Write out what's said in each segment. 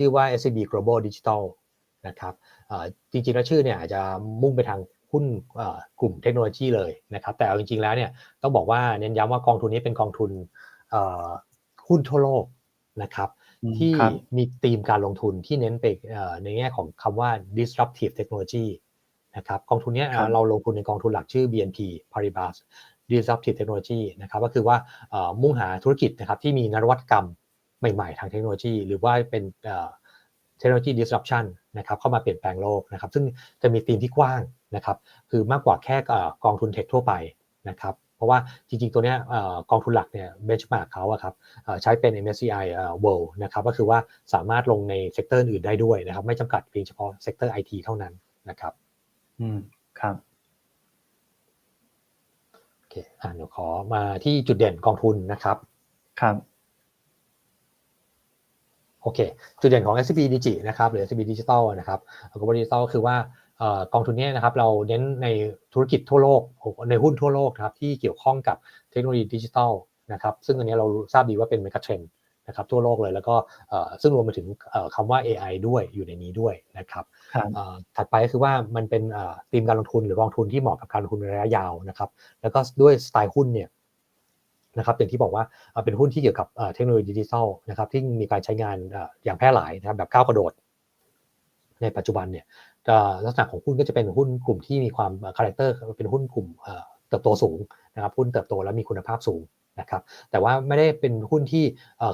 ชื่อว่า SCB Global Digital นะครับจริงๆแล้วชื่อเนี่ยอาจจะมุ่งไปทางหุ้นกลุ่มเทคโนโลยีเลยนะครับ แต่เอาจริงๆแล้วเนี่ยต้องบอกว่าเน้นย้ำว่ากองทุนนี้เป็นกองทุนหุ้นทั่วโลกนะครับที่มีธีมการลงทุนที่เน้นไปในแง่ของคำว่า disruptive technology นะครับกองทุนนี้เราลงทุนในกองทุนหลักชื่อ BNP Paribas disruptive technology นะครับก็คือว่ามุ่งหาธุรกิจนะครับที่มีนวัตกรรม ใหม่ ๆ ทางเทคโนโลยี หรือว่าเป็นเทคโนโลยี disruption นะครับเข้ามาเปลี่ยนแปลงโลกนะครับซึ่งจะมีธีมที่กว้างนะครับคือมากกว่าแค่กองทุนเทคทั่วไปนะครับเพราะว่าจริง ๆ ตัวนี้กองทุนหลักเนี่ยเบนช์มาร์กเขาอะครับใช้เป็น MSCI World นะครับก็คือว่าสามารถลงในเซกเตอร์อื่นได้ด้วยนะครับไม่จำกัดเพียงเฉพาะเซกเตอร์ไอทีเท่านั้นนะครับอืมครับโอเคอ่าเดี๋ยวขอมาที่จุดเด่นกองทุนนะครับครับ โอเค จุดเด่นของ SCB Digi นะครับหรือ SCB Digital นะครับ Global Digital คือว่ากองทุนนี้นะครับเราเน้นในธุรกิจทั่วโลกในหุ้นทั่วโลกครับที่เกี่ยวข้องกับเทคโนโลยีดิจิทัลนะครับซึ่งอันนี้เราทราบดีว่าเป็นเมกะเทรนนะครับทั่วโลกเลยแล้วก็ซึ่งรวมไปถึงคำว่า AI ด้วยอยู่ในนี้ด้วยนะครับถัดไปก็คือว่ามันเป็นธีมการลงทุนหรือกองทุนที่เหมาะกับการลงทุนระยะยาวนะครับแล้วก็ด้วยสไตล์หุ้นเนี่ย นะครับอย่างที่บอกว่าเป็นหุ้นที่เกี่ยวกับเทคโนโลยีดิจิทัลนะครับที่มีการใช้งานอย่างแพร่หลายนะครับแบบก้าวกระโดด ในปัจจุบันเนี่ยลักษณะของหุ้นก็จะเป็นหุ้นกลุ่มที่มีความคาแรคเตอร์เป็นหุ้นกลุ่มเติบโตสูงนะครับหุ้นเติบโตและมีคุณภาพสูงนะครับแต่ว่าไม่ได้เป็นหุ้นที่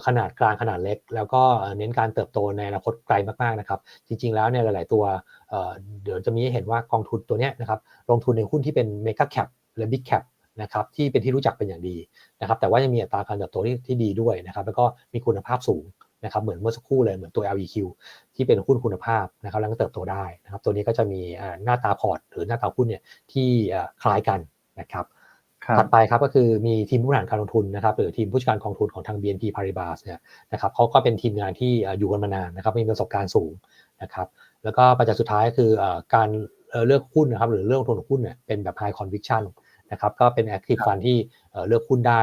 ขนาดกลางขนาดเล็ก แล้วก็เน้นการเติบโตในอนาคตไกลมากๆนะครับจริง ๆ แล้วเนี่ยหลาย ๆ ตัวเดี๋ยวจะมีให้เห็นว่ากองทุนตัวนี้นะครับลงทุนในหุ้นที่เป็นเมกะแคปและบิ๊กแคป นะครับที่เป็นที่รู้จักเป็นอย่างดีนะครับแต่ว่ายังมีอัตราการเติบโตที่ที่ดีด้วยนะครับแล้วก็มีคุณภาพสูงนะครับเหมือนเมื่อสักครู่เลยเหมือนตัว LEQ ที่เป็นหุ้นคุณภาพนะครับแล้วก็เติบโตได้นะครับตัวนี้ก็จะมีหน้าตาพอร์ต หรือหน้าตาหุ้นเนี่ยที่คล้ายกันนะครับถัดไปครับก็คือมีทีมผู้บริหารการลงทุนนะครับหรือทีมผู้จัดการกองทุนของทาง BNP Paribas เนี่ยนะครับเขาก็เป็นทีมงานที่อยู่กันมานานนะครับมีประสบการณ์สูงนะครับแล้วก็ปัจจัยสุดท้ายคือการเลือกหุ้นนะครับหรือเลือกลงทุนของหุ้นเนี่ยเป็นแบบ high conviction นะครับก็เป็น active fund ที่เลือกหุ้นได้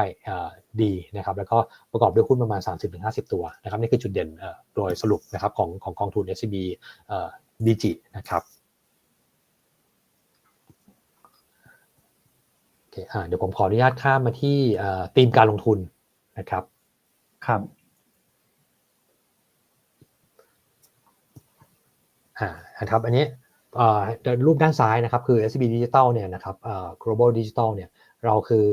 ดีนะครับแล้วก็ประกอบด้วยหุ้นประมาณ 30-50 ตัวนะครับนี่คือจุดเด่นโดยสรุปนะครับของของกองทุน SCB DG นะครับโอเคเดี๋ยวผมขออนุญาตข้ามมาที่ธีมการลงทุนนะครับครับอ่านะครับอันนี้ รูปด้านซ้ายนะครับคือ SCB Digital เนี่ยนะครับ global digital เนี่ยเราคือ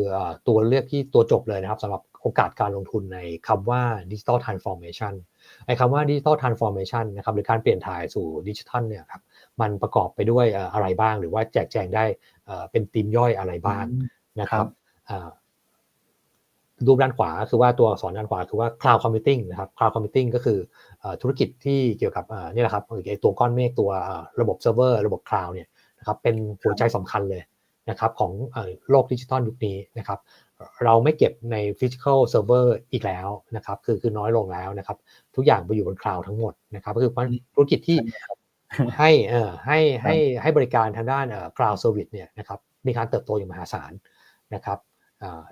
ตัวเลือกที่ตัวจบเลยนะครับสำหรับโอกาสการลงทุนในคำว่า digital transformation ไอ้คำว่า digital transformation นะครับหรือการเปลี่ยนถ่ายสู่ดิจิทัลเนี่ยครับมันประกอบไปด้วยอะไรบ้างหรือว่าแจกแจงได้เป็นทีมย่อยอะไรบ้างนะครับ รูปด้านขวาคือว่าตัวอักษรด้านขวาคือว่า cloud computing นะครับ cloud computing ก็คือธุรกิจที่เกี่ยวกับนี่แหละครับตัวก้อนเมฆตัวระบบเซิร์ฟเวอร์ระบบ cloud เนี่ยนะครับเป็นหัวใจสำคัญเลยนะครับของโลกดิจิทัลยุคนี้นะครับเราไม่เก็บในฟิสิกอลเซิร์ฟเวอร์อีกแล้วนะครับคือคือน้อยลงแล้วนะครับ ทุกอย่างไปอยู่บนคลาวด์ทั้งหมดนะครับก็คือธุรกิจที่ให้เอ่อให้ให้ให้บริการทางด้านเอ่อคลาวด์เซอร์วิสเนี่ยนะครับมีการเติบโตอย่างมหาศาลนะครับ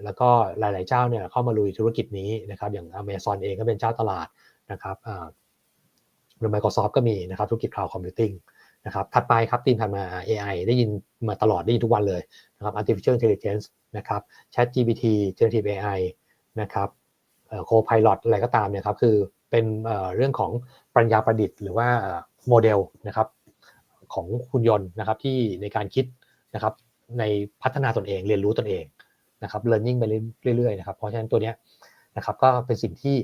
แล้วก็หลาย ๆ เจ้าเนี่ยเข้ามาลุยธุรกิจนี้นะครับอย่าง Amazon เองก็เป็นเจ้าตลาดนะครับหรือ Microsoft ก็มีนะครับธุรกิจ Cloud Computing นะครับถัดไปครับทีมถัดมา AI ได้ยินมาตลอดได้ยินทุกวันเลยนะครับ artificial intelligence นะครับ chat GPT generative AI นะครับโคพายロอะไรก็ตามเนี่ยครับคือเป็นเรื่องของปัญญาประดิษฐ์หรือว่าโมเดลนะครับของคุณยนต์นะครับที่ในการคิดนะครับในพัฒนาตนเองเรียนรู้ตนเอง นะครับ learning ไปเรื่อยๆนะครับเพราะฉะนั้นตัวนี้นะครับก็เป็นสิ่งที่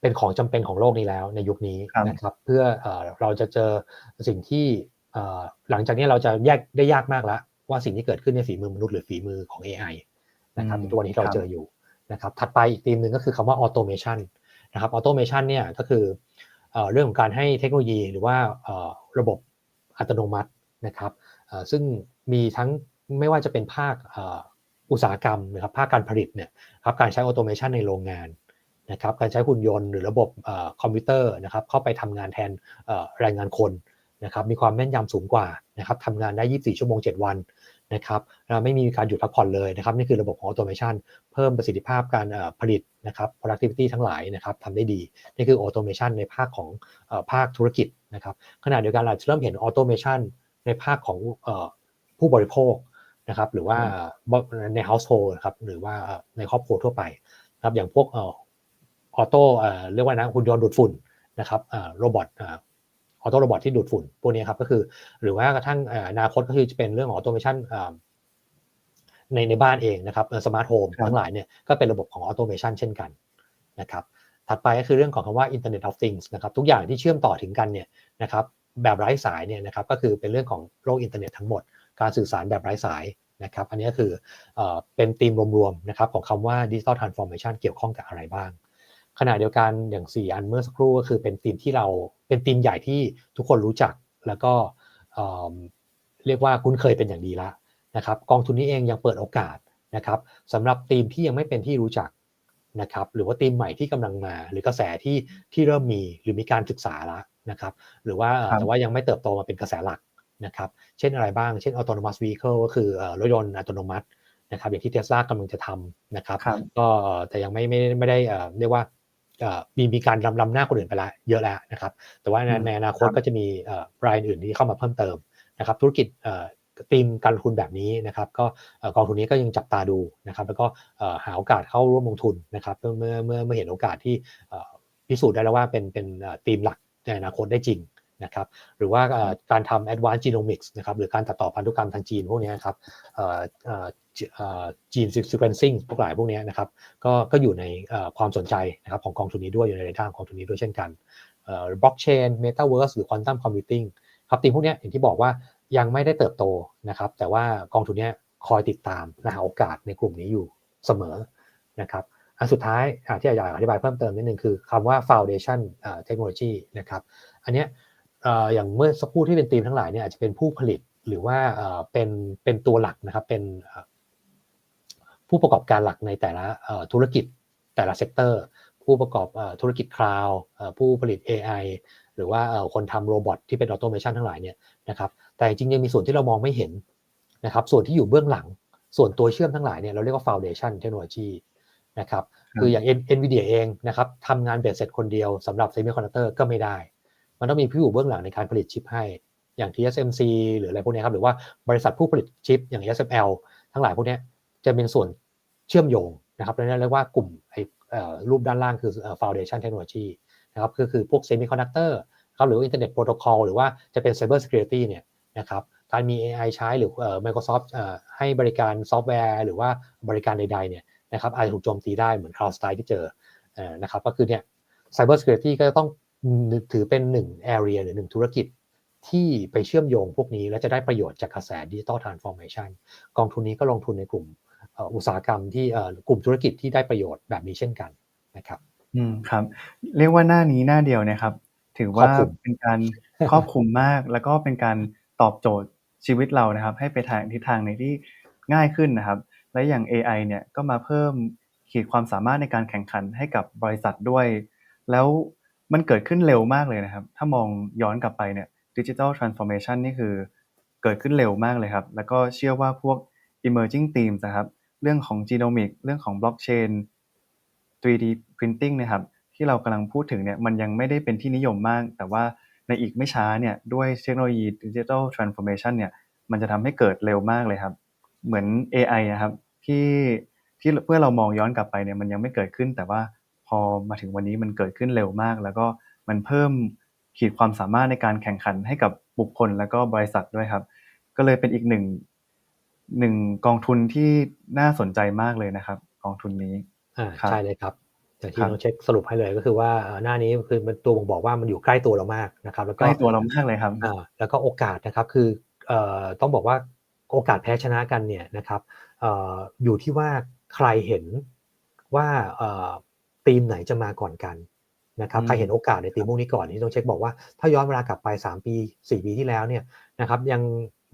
เป็นของจำเป็นของโลกนี้แล้วในยุคนี้นะครับเพื่อเราจะเจอสิ่งที่หลังจากนี้เราจะแยกได้ยากมากแล้วว่าสิ่งที่เกิดขึ้นในฝีมือมนุษย์หรือฝีมือของ AI นะครับตัวนี้เราเจออยู่นะครับถัดไปอีกธีมหนึ่งก็คือคำว่าออโตเมชันนะครับออโตเมชันเนี่ยก็คือเรื่องของการให้เทคโนโลยีหรือว่าระบบอัตโนมัตินะครับซึ่งมีทั้ง ไม่ว่าจะเป็นภาคอุตสาหกรรมนะครับภาคการผลิตเนี่ยครับการใช้ออโตเมชันในโรงงานนะครับการใช้หุ่นยนต์หรือระบบคอมพิวเตอร์นะครับเข้าไปทำงานแทนแรงงานคนนะครับมีความแม่นยำสูงกว่านะครับทำงานได้ 24 ชั่วโมง 7 วันนะครับเราไม่มีการหยุดพักผ่อนเลยนะครับนี่คือระบบของออโตเมชันเพิ่มประสิทธิภาพการผลิตนะครับ productivity ทั้งหลายนะครับทำได้ดี นี่คือออโตเมชันในภาคของอภาคธุรกิจนะครับขณะเดียวกันเราจะเริ่มเห็นออโตเมชันในภาคของอผู้บริโภค นะครับหรือว่าใน household นะครับหรือว่าเอ่อในครอบครัวทั่วไปนะครับอย่างพวกเอ่อออโต้เอ่อเรียกว่านะหุ่นยนต์ดูดฝุ่นนะครับเอ่อโรบอทเอ่อออโต้โรบอทที่ดูดฝุ่นพวกนี้ครับก็คือหรือว่ากระทั่งเอ่ออนาคตก็คือจะเป็นเรื่องของออโตเมชันในในบ้านเองนะครับสมาร์ทโฮมครับทั้งหลายเนี่ยก็เป็นระบบของออโตเมชันเช่นกันนะครับถัดไปก็คือเรื่องของคำว่า Internet of Things นะครับทุกอย่างที่เชื่อมต่อถึงกันเนี่ยนะครับแบบไร้สายเนี่ยนะครับก็คือเป็นเรื่องของโลกอินเทอร์เน็ตทั้งหมด การสื่อสารแบบไร้สายนะครับ อันนี้ก็คือเอ่อเป็นธีมรวมๆนะครับของคำว่า Digital Transformation เกี่ยวข้องกับอะไรบ้าง ขณะเดียวกันอย่าง 4 อันเมื่อสักครู่ก็คือเป็นธีมที่เราเป็นธีมใหญ่ที่ทุกคนรู้จักแล้วก็เอ่อเรียกว่าคุ้นเคยเป็นอย่างดีแล้วนะครับกองทุนนี้เองยังเปิดโอกาสนะครับสำหรับธีมที่ยังไม่เป็นที่รู้จักนะครับหรือว่าธีมใหม่ที่กำลังมา หรือกระแสที่ที่เริ่มมีหรือมีการศึกษาแล้วนะครับ หรือว่าครับแต่ว่ายังไม่เติบโตมาเป็นกระแสหลัก นะครับ เช่นอะไรบ้าง เช่น autonomous vehicle ก็คือเอ่อรถยนต์อัตโนมัตินะครับ อย่างที่เทสลากำลังจะทำนะครับครับก็เอ่อแต่ยังไม่ไม่ไม่ได้เอ่อเรียกว่าเอ่อมีมีการลำลำหน้าคนอื่นไปแล้วเยอะแล้วนะครับ แต่ว่าในอืมในอนาคตครับก็จะมีเอ่อรายอื่นที่เข้ามาเพิ่มเติมนะครับ ธุรกิจเอ่อทีมการลงทุนแบบนี้นะครับ ก็เอ่อกองทุนนี้ก็ยังจับตาดูนะครับ แล้วก็เอ่อหาโอกาสเข้าร่วมลงทุนนะครับ เมื่อเมื่อเมื่อเมื่อเห็นโอกาสที่เอ่อพิสูจน์ได้แล้วว่าเป็นเป็นเอ่อทีมหลักในอนาคตได้จริง นะครับหรือว่าการทำ advanced genomics นะครับหรือการตัดต่อพันธุกรรมทางจีนพวกนี้นครับจีน sequencing พวกหลายพวกนี้นะครับก็ก็อยู่ในความสนใจนะครับของกองทุนนี้ด้วยอยู่ในด้านของทุนนี้ด้วยเช่นกันบล็อกเชน metaverse หรือ quantum computing ครับทีมพวกนี้อย่างที่บอกว่ายังไม่ได้เติบโตนะครับแต่ว่ากองทุนนี้คอยติดตามและหาโอกาสในกลุ่มนี้อยู่เสมอนะครับอันสุดท้ายที่อยากอธิบายเพิ่มเติมนิดนึงคือคำว่า foundation เอ่อ technology นะครับอันเนี้ย อ่ออย่างเมื่อสักครู่ที่เป็นทีมทั้งหลายเนี่ยอาจจะเป็นผู้ผลิตหรือว่าเอ่อเป็นเป็นตัวหลักนะครับเป็นเอ่อผู้ประกอบการหลักในแต่ละเอ่อธุรกิจแต่ละเซกเตอร์ ผู้ประกอบเอ่อธุรกิจคลาวด์ผู้ผลิต AI หรือว่าเอ่อคนทำโรบอทที่เป็นออโตเมชันทั้งหลายเนี่ยนะครับแต่จริงๆยังมีส่วนที่เรามองไม่เห็นนะครับส่วนที่อยู่เบื้องหลัง ส่วนตัวเชื่อมทั้งหลายเนี่ยเราเรียกว่า foundation technology นะครับครับคืออย่าง N- NVIDIA เองนะครับทำงานเบ็ดเสร็จคนเดียวสำหรับ semiconductor ก็ไม่ได้ มันต้องมีผู้อยู่เบื้องหลังในการผลิตชิปให้ อย่าง TSMC หรืออะไรพวกนี้ครับ หรือว่าบริษัทผู้ผลิตชิปอย่าง SML ทั้งหลายพวกนี้จะเป็นส่วนเชื่อมโยงนะครับนั่นเรียกว่ากลุ่มไอ้รูปด้านล่างคือ foundation technology นะครับก็คือพวก semiconductor ครับหรือว่า internet protocol หรือว่าจะเป็น cyber security เนี่ยนะครับการมี AI ใช้หรือ Microsoft อให้บริการซอฟต์แวร์ หรือว่าบริการใดๆเนี่ยนะครับอาจจะถูกโจมตีได้เหมือน CrowdStrike ที่เจอเอ่อนะครับก็คือเนี่ย Cyber Security ก็จะต้อง ถือเป็นหนึ่ง area หรือหนึ่งธุรกิจที่ไปเชื่อมโยงพวกนี้ และจะได้ประโยชน์จากกระแส Digital Transformation กองทุนนี้ก็ลงทุนในกลุ่มเอ่ออุตสาหกรรมที่เอ่อกลุ่มธุรกิจที่ได้ประโยชน์แบบนี้เช่นกันนะครับ อืมครับ เรียกว่าหน้านี้หน้าเดียวเนะครับ ถือว่าครอบคลุมเป็นการครอบคลุมมาก แล้วก็เป็นการตอบโจทย์ชีวิตเรานะครับ ให้ไปทางทิศทางในที่ง่ายขึ้นนะครับ และอย่าง AI เนี่ยก็มาเพิ่มขีดความสามารถในการแข่งขันให้กับบริษัทด้วย แล้ว มันเกิดขึ้นเร็วมากเลยนะครับ ถ้ามองย้อนกลับไปเนี่ยดิจิทัลทรานส์ฟอร์เมชันนี่คือเกิดขึ้นเร็วมากเลยครับ แล้วก็เชื่อว่าพวก emerging themes นะครับ เรื่องของ genomic เรื่องของ blockchain 3D printing นะครับ ที่เรากำลังพูดถึงเนี่ยมันยังไม่ได้เป็นที่นิยมมาก แต่ว่าในอีกไม่ช้าเนี่ยด้วยเทคโนโลยี Digital Transformation เนี่ยมันจะทำให้เกิดเร็วมากเลยครับ เหมือน AI นะครับที่ที่เมื่อเรามองย้อนกลับไปเนี่ยมันยังไม่เกิดขึ้นแต่ว่า อมาถึงวันนี้มันเกิดขึ้นเร็วมาก แล้วก็มันเพิ่มขีดความสามารถในการแข่งขันให้กับบุคคลแล้วก็บริษัทด้วยครับ ก็เลยเป็นอีกหนึ่งหนึ่งกองทุนที่น่าสนใจมากเลยนะครับ กองทุนนี้อ่าครับใช่เลยครับอย่างคที่รับน้องเช็คสรุปให้เลยก็คือว่าเอ่อหน้านี้คือมันตัวบ่งบอกว่ามันอยู่ใกล้ตัวเรามากนะครับ แล้วใกก็ล้ตัวเรามากเลยครับอ่าแล้วก็โอกาสนะครับคือเอ่อต้องบอกว่าโอกาสแพ้ชนะกันเนี่ยนะครับเอ่ออยู่ที่ว่าใครเห็นว่าเอ่อ ทีมไหนจะมาก่อนกันนะครับอืมใครเห็นโอกาสในทีมพวกนี้ก่อนที่ต้องเช็คบอกว่าถ้าย้อนเวลากลับไป 3 ปี 4 ปีที่แล้วเนี่ยนะครับยัง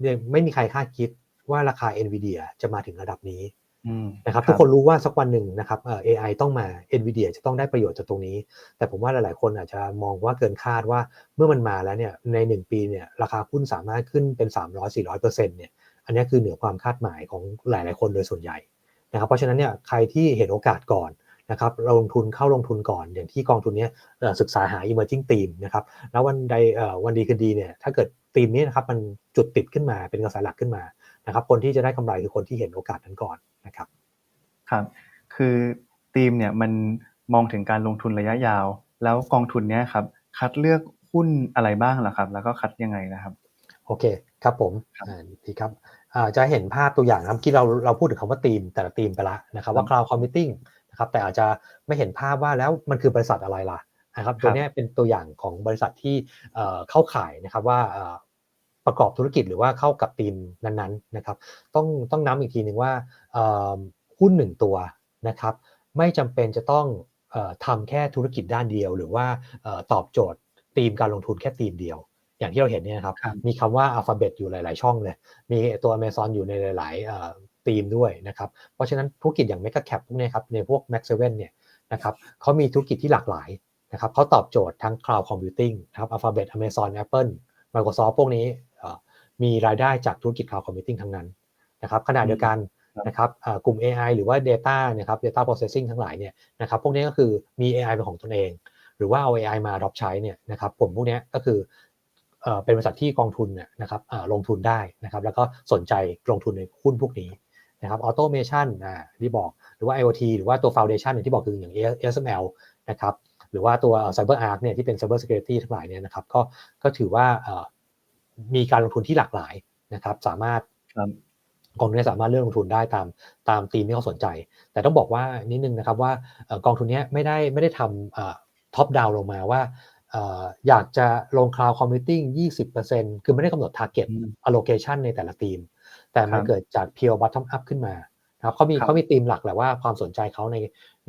ยังไม่มีใครคาดคิดว่าราคา NVIDIA จะมาถึงระดับนี้อืมนะครับทุกคนรู้ว่าสักวันหนึ่งนะครับเอ่อ AI ต้องมา NVIDIA จะต้องได้ประโยชน์จากตรงนี้ แต่ผมว่าหลาย ๆ คนอาจจะมองว่าเกินคาดว่าเมื่อมันมาแล้วเนี่ยใน 1 ปีเนี่ยราคาหุ้นสามารถขึ้นเป็น 300 400เปอร์เซ็นต์เนี่ยอันนี้คือเหนือความคาดหมายของหลาย ๆ คนโดยส่วนใหญ่นะครับเพราะฉะนั้นเนี่ยใครที่เห็นโอกาสก่อน นะครับเราลงทุนเข้าลงทุนก่อน อย่างที่กองทุนเนี้ยเอ่อศึกษาหา emerging theme นะครับแล้ววันใดเอ่อวันดีคืนดีเนี่ยถ้าเกิดธีมนี้นะครับมันจุดติดขึ้นมาเป็นกระแสหลักขึ้นมานะครับคนที่จะได้กำไรคือคนที่เห็นโอกาสนั้นก่อนนะครับครับคือธีมเนี่ยมันมองถึงการลงทุนระยะยาว แล้วกองทุนเนี้ยครับคัดเลือกหุ้นอะไรบ้างล่ะครับ แล้วก็คัดยังไงนะครับ โอเคครับผมครับอ่าดีครับอ่าจะเห็นภาพตัวอย่างนะครับเมื่อกี้เราเราพูดถึงคำว่าทีมแต่ละทีมไปละนะครับว่า cloud computing นะครับแต่อาจจะไม่เห็นภาพว่าแล้วมันคือบริษัทอะไรล่ะนะครับตัวเนี้ยเป็นตัวอย่างของบริษัทที่เอ่อเข้าข่ายนะครับว่าเอ่อประกอบธุรกิจหรือว่าเข้ากับทีมนั้นๆนะครับต้องต้องน้ำอีกทีหนึ่งว่าเอ่อหุ้นหนึ่งตัวนะครับไม่จำเป็นจะต้องเอ่อทำแค่ธุรกิจด้านเดียว หรือว่าเอ่อตอบโจทย์ทีมการลงทุนแค่ทีมเดียว อย่างที่เราเห็นเนี่ยนะครับครับมีคำว่า Alphabet อยู่หลาย ๆ ช่องเลยมีตัว Amazon อยู่ในหลายีมด้วยนะครับเพราะฉะนั้นธุรกิจอย่าง Mega Cap พวกนี้ครับในพวก Max 7เนี่ยนะครับเขามีธุรกิจที่หลากหลายนะครับเขาตอบโจทย์ทั้ง Cloud Computing นะครับ Alphabet Amazon Apple Microsoft พวกนี้มีรายได้จากธุรกิจ Cloud Computing ทั้งนั้นนะครับขณะเดียวกันนะครับกลุ่ม AI หรือว่า Data นะครับ Data Processing ทั้งหลายเนี่ยนะครับพวกนี้ก็คือมี AI เป็นของตนเอง หรือว่าเอา AI มารับใช้เนี่ยนะครับกลุ่มพวกนี้ก็คือเป็นบริษัทที่กองทุนเนี่ยนะครับลงทุนได้นะครับแล้วก็สนใจลงทุนในหุ้นพวกนี้ นะครับออโตเมชันอ่าที่บอกหรือว่า IoT หรือว่าตัว Foundation อย่างที่บอกคืออย่าง ASML นะครับหรือว่าตัว CyberArk เนี่ยที่เป็น Cyber Security ทั้งหลายเนี่ยนะครับก็ก็ถือว่าเอ่อมีการลงทุนที่หลากหลายนะครับสามารถครับกองทุนเนี้สามารถเลือกลงทุนได้ตามตามธีมที่เขาสนใจ แต่ต้องบอกว่านิดนึงนะครับว่าเอ่อกองทุนเนี้ยไม่ได้ไม่ได้ทำท็อปดาวลงมาว่าเอ่ออยากจะลง cloud computing 20%คือไม่ได้กำหนด target อืม allocation ในแต่ละทีม แต่มันครับเกิดจาก pure bottom up ขึ้นมานะครับเขามีครับเขามีธีมหลักแหละว่าความสนใจเขาใน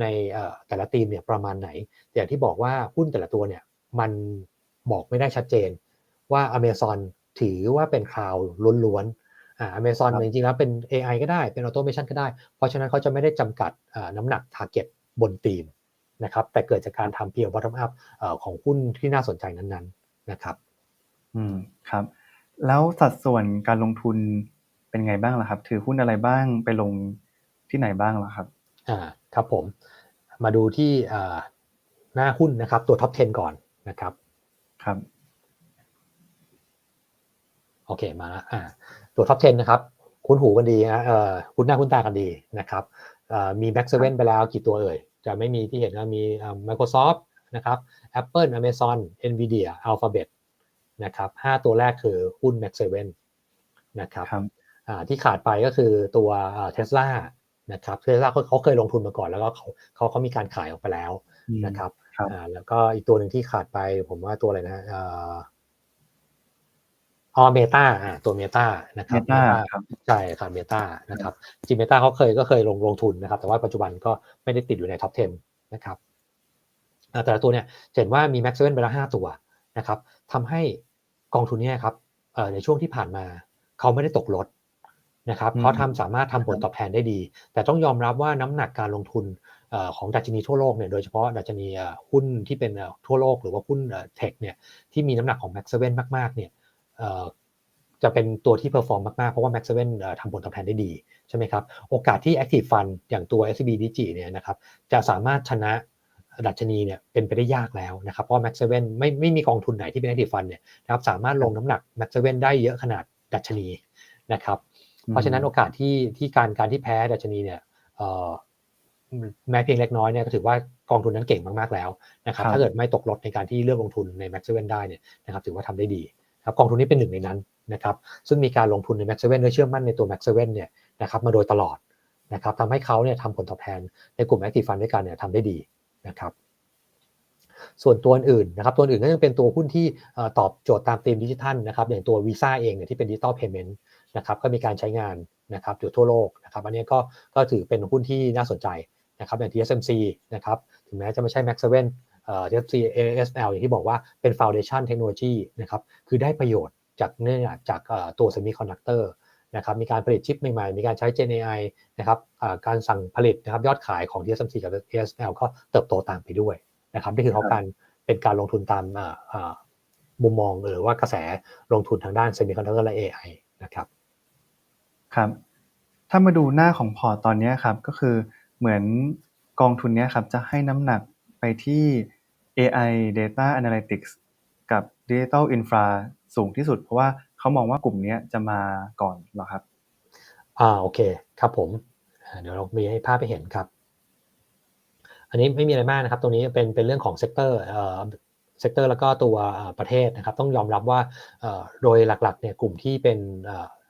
ในเอ่อแต่ละทีมเนี่ยประมาณไหน แต่อย่างที่บอกว่าหุ้นแต่ละตัวเนี่ยมันบอกไม่ได้ชัดเจน ว่า Amazon ถือว่าเป็น cloud ล้วนๆอ่า Amazon ครับจริงๆแล้วเป็น AI ก็ได้เป็น automation ก็ได้ เพราะฉะนั้นเขาจะไม่ได้จำกัดอ่าน้ำหนัก target บนทีมนะครับแต่เกิดจากการทำ pure bottom up เอ่อของหุ้นที่น่าสนใจนั้นๆนะครับ อืมครับ แล้วสัดส่วนการลงทุน เป็นไงบ้างล่ะครับ ถือหุ้นอะไรบ้างไปลงที่ไหนบ้างล่ะครับอ่าครับผม มาดูที่อ่าหน้าหุ้นนะครับ ตัวท็อป 10 ก่อนนะครับครับโอเคมาแล้วอ่าตัวท็อป 10 นะครับ คุ้นหูกันดีนะเอ่อคุ้นหน้าคุ้นตากันดีนะครับเอ่อมี Max 7ไปแล้วกี่ตัวเอ่ย จะไม่มีที่เห็นก็มีอ่า Microsoft นะครับ Apple Amazon Nvidia Alphabet นะครับห้าตัวแรกคือหุ้น Max 7นะครับครับอ่า ที่ขาดไปก็คือตัวเทสลานะครับเทสลาเขาเขาเคยลงทุนมาก่อนแล้วก็เขาเขาเขามีการขายออกไปแล้วอืมนะครับครับอ่าแล้วก็อีกตัวหนึ่งที่ขาดไปผมว่าตัวอะไรนะเอ่ออ๋อเมตาอ่าตัวเมตานะครับ Meta Meta ครับใช่ครับเมตานะครับจริงเมตาเขาเคยก็เคยลงลงทุนนะครับ แต่ว่าปัจจุบันก็ไม่ได้ติดอยู่ในท็อป 10 นะครับอ่าแต่ละตัวเนี่ยจะเห็นว่ามี Max 7ไปแล้ว5ตัวนะครับทำให้กองทุนเนี่ยครับเอ่อในช่วงที่ผ่านมาเขาไม่ได้ตกลด นะครับอืมเขาทำสามารถทำผลตอบแทนได้ดี แต่ต้องยอมรับว่าน้ำหนักการลงทุนเอ่อของดัชนีทั่วโลกเนี่ยโดยเฉพาะดัชนีเอ่อหุ้นที่เป็นเอ่อทั่วโลกหรือว่าหุ้นเทคเนี่ยที่มีน้ำหนักของ Max 7มากๆเนี่ยเอ่อจะเป็นตัวที่เพอร์ฟอร์มมาก ๆ เพราะว่า Max 7เอ่อทำผลตอบแทนได้ดีใช่ไหมครับ โอกาสที่ Active Fund อย่างตัว SCB Digi เนี่ยนะครับจะสามารถชนะดัชนีเนี่ยเป็นไปได้ยากแล้วนะครับ เพราะว่า Max 7ไม่ไม่มีกองทุนไหนที่เป็น Active Fund เนี่ยนะครับสามารถลงน้ำหนัก Max 7ได้เยอะขนาดดัชนีนะครับ เพราะฉะนั้นโอกาสที่ที่การการที่แพ้ดัชนีเนี่ยเอ่อแม้เพียงเล็กน้อยเนี่ยก็ถือว่ากองทุนนั้นเก่งมากๆแล้วนะครับครับถ้าเกิดไม่ตกลดในการที่เลือกลงทุนใน Max 7ได้เนี่ยนะครับถือว่าทำได้ดีครับกองทุนนี้เป็นหนึ่งในนั้นนะครับซึ่งมีการลงทุนใน Max 7โดยเชื่อมั่นในตัว Max 7เนี่ยนะครับมาโดยตลอดนะครับทำให้เขาเนี่ยทำผลตอบแทนในกลุ่ม Active Fund ด้วยกันเนี่ยทำได้ดีนะครับ ส่วนตัวอื่นนะครับตัวอื่นก็ยังเป็นตัวหุ้นที่ตอบโจทย์ตามธีมดิจิทัลนะครับอย่างตัววีซ่าเองเนี่ยที่เป็นดิจิตอลเพย์เมนต์นะครับก็มีการใช้งานนะครับอยู่ทั่วโลกนะครับอันนี้ก็ก็ถือเป็นหุ้นที่น่าสนใจนะครับอย่าง TSMC นะครับถึงแม้จะไม่ใช่ Max 7เอ่อ TSMC ASML อย่างที่บอกว่าเป็น Foundation Technology นะครับคือได้ประโยชน์จากเนื่องจากตัว Semiconductor นะครับมีการผลิตชิปใหม่ๆ มีการใช้ Gen AI นะครับการสั่งผลิตนะครับยอดขายของ TSMC กับ ASML ก็เติบโตตามไปด้วย นะครับนี่คือเขาการเป็นการลงทุนตามอ่าอ่ามุมมองหรือว่ากระแสลงทุนทางด้าน Semiconductor และ AI นะครับครับถ้ามาดูหน้าของพอร์ตตอนเนี้ยครับก็คือเหมือนกองทุนเนี้ยครับจะให้น้ำหนักไปที่ AI Data Analytics กับ Digital Infra สูงที่สุด เพราะว่าเขามองว่ากลุ่มเนี้ยจะมาก่อนเหรอครับ อ่าโอเคครับผมอ่าเดี๋ยวเรามีให้ภาพไปเห็นครับ อันนี้ไม่มีอะไรมากนะครับ ตรงนี้เป็นเป็นเรื่องของเซกเตอร์เอ่อเซกเตอร์แล้วก็ตัวประเทศนะครับ ต้องยอมรับว่าโดยหลักๆเนี่ยกลุ่มที่เป็น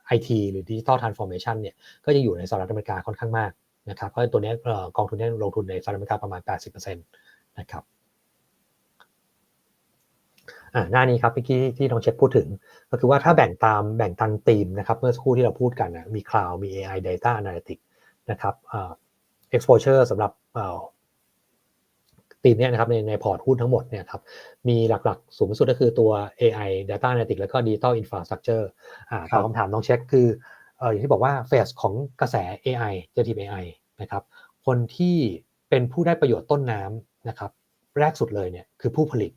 ไอทีหรือดิจิทัลทรานส์ฟอร์เมชันเนี่ยก็จะอยู่ในสหรัฐอเมริกาค่อนข้างมากนะครับเพราะตัวนี้กองทุนนี้ลงทุนในสหรัฐอเมริกาประมาณ 80%นะครับหน้านี้ครับเมื่อกี้ที่น้องเช็คพูดถึง ก็คือว่าถ้าแบ่งตามแบ่งตามธีมนะครับเมื่อสักครู่ที่เราพูดกันนะมี Cloud มี AI Data Analytics นะครับเอ่อ exposure สำหรับ เอ่อธีมเนี้ยนะครับในในพอร์ตหุ้นทั้งหมดเนี่ยครับมีหลักๆ สูงสุดก็คือตัว AI Data Analytics แล้วก็ Digital Infrastructure อ่าครัตอบบคำถามน้องเช็คคือเอออย่างที่บอกว่าเฟสของกระแส AI generative AI นะครับคนที่เป็นผู้ได้ประโยชน์ต้นน้ำนะครับแรกสุดเลยเนี่ยคือผู้ผลิต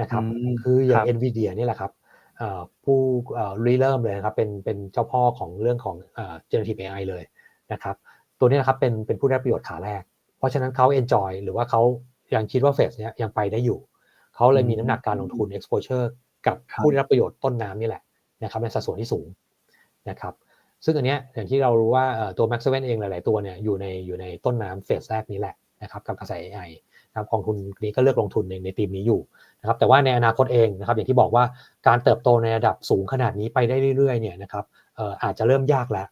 นะครับอืมคืออย่าคงรับ NVIDIA นี่แหละครับเอ่อผู้เอ่อริเริ่มเลยนะครับเป็นเป็นเจ้าพ่อของเรื่องของเอ่อ generative AI เลยนะครับตัวนี้นะครับเป็นเป็นผู้ได้ประโยชน์ขาแรก เพราะฉะนั้นเขา enjoy หรือว่าเขายังคิดว่าเฟสเนี้ยยังไปได้อยู่ เขาเลยมีน้ำหนักการลงทุน exposure กับครับผู้ได้รับประโยชน์ต้นน้ำนี่แหละนะครับในสัดส่วนที่สูงนะครับซึ่งอันเนี้ยอย่างที่เรารู้ว่าเอ่อตัว Max 7เองหลาย ๆ ตัวเนี่ยอยู่ในอยู่ในต้นน้ำเฟสแรกนี้แหละนะครับกับกระแส AI นะครับกองทุนนี้ก็เลือกลงทุนในในทีมนี้อยู่นะครับแต่ว่าในอนาคตเองนะครับอย่างที่บอกว่าการเติบโตในระดับสูงขนาดนี้ไปได้เรื่อย ๆ เนี่ยนะครับเอ่ออาจจะเริ่มยากแล้ว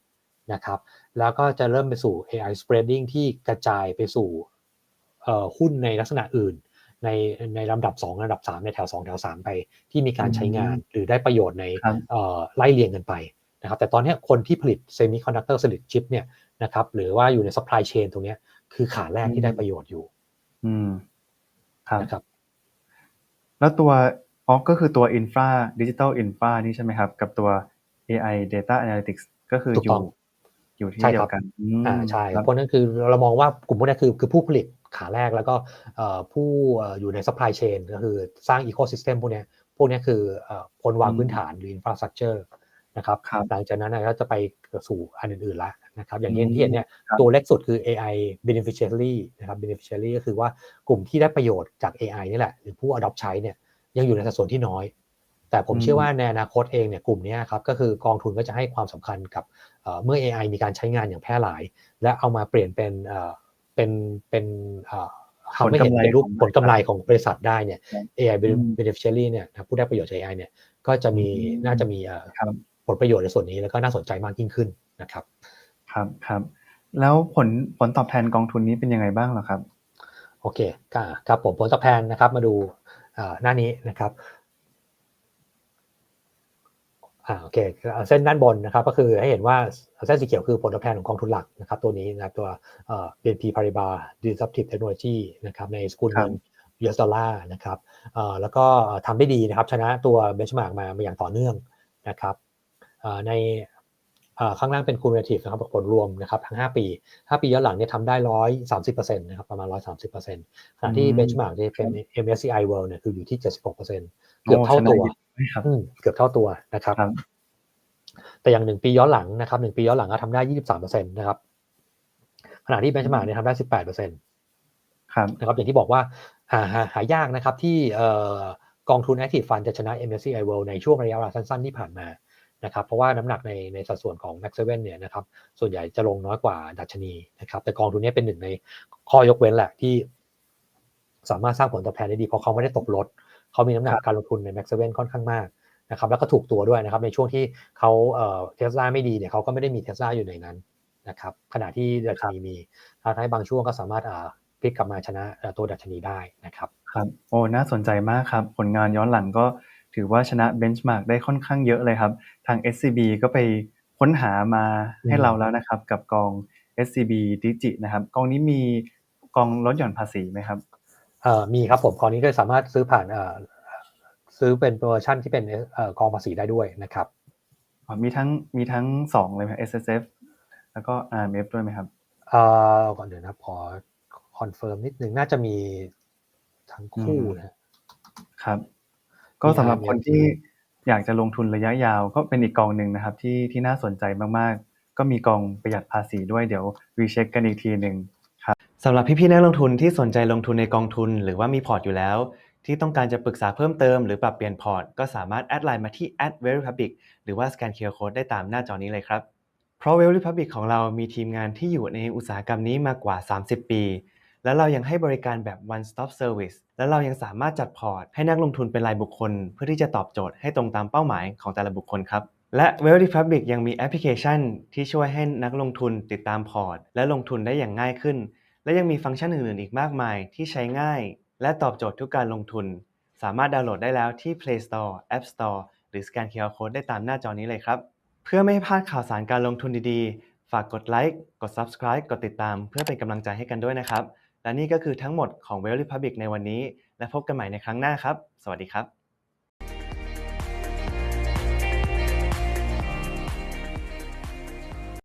นะครับ แล้วก็จะเริ่มไปสู่ AI spreading ที่กระจายไปสู่เอ่อหุ้นในลักษณะอื่น ในในลำดับ 2 ระดับ 3 ในแถว 2 แถว 3 ไป ที่มีการใช้งานหรือได้ประโยชน์ในครับเอ่อไล่เรียงกันไปนะครับแต่ตอนเนี้ยคนที่ผลิตเซมิคอนดักเตอร์ผลิตชิปเนี่ยนะครับหรือว่าอยู่ใน supply chain ตรงเนี้ยคือขาแรกที่ได้ประโยชน์อยู่ อืมครับนะครับ แล้วตัวอ๋อก็คือตัว Infra Digital Infra นี่ใช่ไหมครับ กับตัว AI Data Analytics ก็คือถูกอต้ยู่ องอยู่ที่ใช่เดีคยรับวกันอืมอ่าใช่ครับเพราะนั่นคือเรามองว่ากลุ่มพวกนี้คือคือผู้ผลิตขาแรกแล้วก็เอ่อผู้เอ่ออยู่ใน supply chain ก็คือสร้าง ecosystem พวกเนี้ยพวกเนี้ยคือเอ่อคนวางอืมพื้นฐานหรือ infrastructure นะครับครับหลังจากนั้นนะก็จะไปสู่อันอื่นๆแล้วนะครับอย่างที่อืมที่เห็นเนี่ยครับตัวเล็กสุดคือ AI beneficiary นะครับ beneficiary ก็คือว่ากลุ่มที่ได้ประโยชน์จาก AI นี่แหละหรือผู้ adopt ใช้เนี่ยยังอยู่ในสัดส่วนที่น้อย แต่ผมอืมเชื่อว่าในอนาคตเองเนี่ยกลุ่มเนี้ยครับก็คือกองทุนก็จะให้ความสำคัญกับเอ่อเมื่อ AI มีการใช้งานอย่างแพร่หลาย และเอามาเปลี่ยนเป็นเอ่อเป็นเป็นเอ่อทำให้เห็นเป็นรูปผลกำไรของบริษัทได้เนี่ย AI อืม beneficiary เนี่ยนะผู้ได้ประโยชน์จาก AI เนี่ยก็จะมีอืมน่าจะมีเอ่อครับผลประโยชน์ในส่วนนี้แล้วก็น่าสนใจมากยิ่งขึ้นนะครับ ครับครับแล้วผลผลตอบแทนกองทุนนี้เป็นยังไงบ้างเหรอครับ โอเคก็ครับผมผลตอบแทนนะครับมาดูเอ่อหน้านี้นะครับ อ่าโอเคเส้นด้านบนนะครับ ก็คือให้เห็นว่าเส้นสีเขียวคือผลตอบแทนของกองทุนหลักนะครับ ตัวนี้นะครับตัวเอ่อ BNP Paribas Disruptive Technology นะครับในสกุลเงิน US ดอลลาร์นะครับเอ่อแล้วก็ทำได้ดีนะครับ ชนะตัวเบนช์มาร์กมาอย่างต่อเนื่องนะครับเอ่อในเอ่อ ข้างล่างเป็น cumulative นะครับผลรวมนะครับทั้ง 5 ปี 5 ปีย้อนหลังเนี่ยทำได้130%นะครับประมาณ130%ขณะที่อืมเบนช์มาร์กเนี่ยเป็น MSCI World เนี่ยคืออยู่ที่76%เกือบเท่าโชนะตัวเยอะไหมครับอืมเกือบเท่าตัวนะครับครับแต่อย่างหนึ่งปีย้อนหลังนะครับหนึ่งปีย้อนหลังก็ทำได้23%นะครับขณะที่เบนช์มาร์กเนี่ยทำได้18%ครับนะครับอย่างที่บอกว่าหาหาหายากนะครับที่เอ่อกองทุน Active Fund จะชนะ MSCI World ในช่วงระยะเวลาสั้นๆที่ผ่านมา นะครับเพราะว่าน้ำหนักในในสัดส่วนของ Max 7เนี่ยนะครับส่วนใหญ่จะลงน้อยกว่าดัชนีนะครับแต่กองทุนนี้เป็นหนึ่งในข้อยกเว้นแหละที่ สามารถสร้างผลตอบแทนได้ดีเพราะเขาไม่ได้ตกลดเขามีน้ำหนักการลงทุนใน Max 7ค่อนข้างมากนะครับแล้วก็ถูกตัวด้วยนะครับในช่วงที่เขาเอ่อเทสลาไม่ดีเนี่ยเขาก็ไม่ได้มีเทสลาอยู่ในนั้นนะครับขณะที่ดัชนีมีถ้าให้บางช่วงก็สามารถอ่าพลิกกลับมาชนะเอ่อตัวดัชนีได้นะครับครับโอ้น่าสนใจมากครับ ผลงานย้อนหลังก็ ถือว่าชนะเบนช์มาร์กได้ค่อนข้างเยอะเลยครับ ทาง SCB ก็ไปค้นหามาให้อืมเราแล้วนะครับ กับกอง SCB Digi นะครับ กองนี้มีกองลดหย่อนภาษีไหมครับเอ่อมีครับผมกองนี้ก็สามารถซื้อผ่านเอ่อซื้อเป็นเวอร์ชันที่เป็นเอ่อกองภาษีได้ด้วยนะครับอ๋อมีทั้งมีทั้งสองเลยไหม S S F แล้วก็ R M F ด้วยไหมครับเอ่อก่อนเดี๋ยวนะครับขอคอนเฟิร์มนิดนึงน่าจะมีทั้งคู่นะฮะครับ ก็สำหรับคนที่อยากจะลงทุนระยะยาว ก็เป็นอีกกองหนึ่งนะครับที่ที่น่าสนใจมากๆ ก็มีกองประหยัดภาษีด้วยเดี๋ยวรีเช็คกันอีกทีหนึ่งครับสำหรับพี่ๆนักลงทุนที่สนใจลงทุนในกองทุน หรือว่ามีพอร์ตอยู่แล้ว ที่ต้องการจะปรึกษาเพิ่มเติมหรือปรับเปลี่ยนพอร์ต ก็สามารถแอดไลน์มาที่ @verypublic หรือว่าสแกน QR Code ได้ตามหน้าจอนี้เลยครับเพราะ Well Republic ของเรามีทีมงานที่อยู่ในอุตสาหกรรมนี้มากกว่า 30 ปี และเรายังให้บริการแบบ one stop service และเรายังสามารถจัดพอร์ต ให้นักลงทุนเป็นรายบุคคล เพื่อที่จะตอบโจทย์ให้ตรงตามเป้าหมายของแต่ละบุคคลครับ และ Well Republic ยังมีแอปพลิเคชัน ที่ช่วยให้นักลงทุนติดตามพอร์ต และลงทุนได้อย่างง่ายขึ้น และยังมีฟังก์ชันอื่นๆอีกมากมาย ที่ใช้ง่าย และตอบโจทย์ทุกการลงทุน สามารถดาวน์โหลดได้แล้วที่ Play Store App Store หรือสแกน QR Code ได้ตามหน้าจอนี้เลยครับ เพื่อไม่ให้พลาดข่าวสารการลงทุนดีๆ ฝากกดไลค์กด Subscribe กดติดตาม เพื่อเป็นกำลังใจให้กันด้วยนะครับ และนี่ก็คือทั้งหมดของ Well Republic ในวันนี้ และพบกันใหม่ในครั้งหน้าครับ สวัสดีครับ